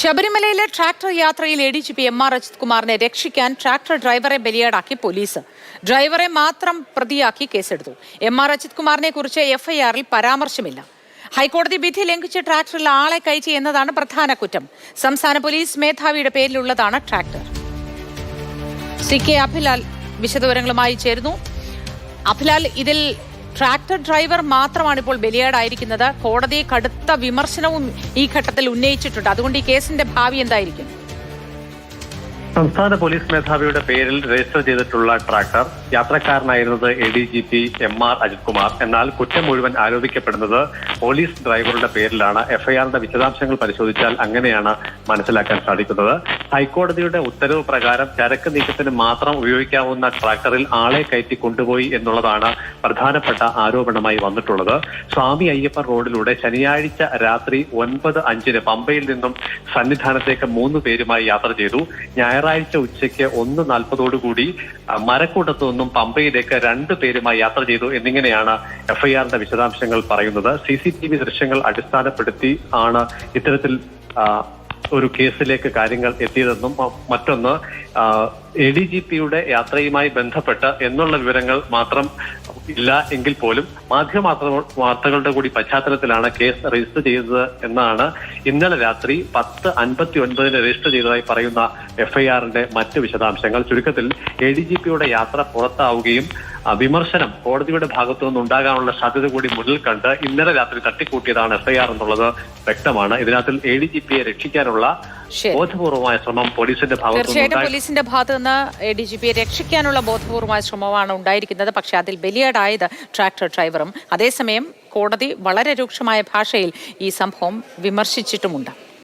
ശബരിമലയിലെ ട്രാക്ടർ യാത്രയിൽ A D G P M R Ajith കുമാറിനെ രക്ഷിക്കാൻ ട്രാക്ടർ ഡ്രൈവറെ ബലിയാടാക്കി പോലീസ്. ഡ്രൈവറെ മാത്രം പ്രതിയാക്കി കേസെടുത്തു. എം ആർ അജിത് കുമാറിനെ കുറിച്ച് എഫ്ഐആറിൽ പരാമർശമില്ല. ഹൈക്കോടതി വിധി ലംഘിച്ച് ട്രാക്ടറിൽ ആളെ കയറ്റി എന്നതാണ് പ്രധാന കുറ്റം. സംസ്ഥാന പോലീസ് മേധാവിയുടെ പേരിലുള്ളതാണ് ട്രാക്ടർ. സി കെ അഭിലാൽ വിശദവിവരങ്ങളുമായി ചേരുന്നു. അഭിലാൽ ഇതിൽ ട്രാക്ടർ ഡ്രൈവർ മാത്രമാണ് ഇപ്പോൾ ബലിയാടായിരിക്കുന്നത്. കോടതി കടുത്ത വിമർശനവും ഈ ഘട്ടത്തിൽ ഉന്നയിച്ചിട്ടുണ്ട്. അതുകൊണ്ട് ഈ കേസിന്റെ ഭാവി എന്തായിരിക്കും? സംസ്ഥാന പോലീസ് മേധാവിയുടെ പേരിൽ രജിസ്റ്റർ ചെയ്തിട്ടുള്ള tractor യാത്രക്കാരനായിരുന്നത് A D G P M R Ajith Kumar. എന്നാൽ കുറ്റം മുഴുവൻ ആരോപിക്കപ്പെടുന്നത് പോലീസ് ഡ്രൈവറുടെ പേരിലാണ്. എഫ്ഐആറിന്റെ വിശദാംശങ്ങൾ പരിശോധിച്ചാൽ അങ്ങനെയാണ് മനസ്സിലാക്കാൻ സാധിക്കുന്നത്. ഹൈക്കോടതിയുടെ ഉത്തരവ് പ്രകാരം ചരക്ക് നീക്കത്തിന് മാത്രം ഉപയോഗിക്കാവുന്ന ട്രാക്ടറിൽ ആളെ കയറ്റി കൊണ്ടുപോയി എന്നുള്ളതാണ് പ്രധാനപ്പെട്ട ആരോപണമായി വന്നിട്ടുള്ളത്. സ്വാമി അയ്യപ്പൻ റോഡിലൂടെ ശനിയാഴ്ച രാത്രി ഒൻപത് അഞ്ചിന് പമ്പയിൽ നിന്നും സന്നിധാനത്തേക്ക് മൂന്ന് പേരുമായി യാത്ര ചെയ്തു. ഞായറാഴ്ച ഉച്ചയ്ക്ക് ഒന്ന് നാൽപ്പതോടുകൂടി കൂടി മരക്കൂട്ടത്തു നിന്നും പമ്പയിലേക്ക് രണ്ട് പേരുമായി യാത്ര ചെയ്തു എന്നിങ്ങനെയാണ് എഫ്ഐആറിന്റെ വിശദാംശങ്ങൾ പറയുന്നത്. സി സി ടി വി ദൃശ്യങ്ങൾ അടിസ്ഥാനപ്പെടുത്തി ആണ് ഇത്തരത്തിൽ ഒരു കേസിലേക്ക് കാര്യങ്ങൾ എത്തിയതെന്നും മറ്റൊന്ന് എ ഡി ജി പിയുടെ യാത്രയുമായി ബന്ധപ്പെട്ട് എന്നുള്ള വിവരങ്ങൾ മാത്രം ഇല്ല എങ്കിൽ പോലും മാധ്യമ വാർത്തകളുടെ കൂടി പശ്ചാത്തലത്തിലാണ് കേസ് രജിസ്റ്റർ ചെയ്തത് എന്നാണ് ഇന്നലെ രാത്രി പത്ത് അൻപത്തി ഒൻപതിന് രജിസ്റ്റർ ചെയ്തതായി പറയുന്ന എഫ്ഐആറിന്റെ മറ്റ് വിശദാംശങ്ങൾ. ചുരുക്കത്തിൽ എ ഡി ജി പിയുടെ യാത്ര പുറത്താവുകയും വിമർശനം കോടതിയുടെ ഭാഗത്തു നിന്നുണ്ടാകാനുള്ള സാധ്യത കൂടി മുന്നിൽ കണ്ട് ഇന്നലെ രാത്രി തട്ടിക്കൂട്ടിയതാണ് എഫ്ഐആർ എന്നുള്ളത് വ്യക്തമാണ്. ഇതിനകത്തിൽ എ ഡി ജി പിയെ രക്ഷിക്കാനുള്ള ബോധപൂർവമായ ശ്രമം പോലീസിന്റെ തീർച്ചയായിട്ടും പോലീസിന്റെ ഭാഗത്ത് നിന്ന് എ ഡി ജി പിയെ രക്ഷിക്കാനുള്ള ബോധപൂർവമായ ശ്രമമാണ് ഉണ്ടായിരിക്കുന്നത്. പക്ഷേ അതിൽ ബലിയാടായത് ട്രാക്ടർ ഡ്രൈവറും. അതേസമയം കോടതി വളരെ രൂക്ഷമായ ഭാഷയിൽ ഈ സംഭവം വിമർശിച്ചിട്ടുമുണ്ട്.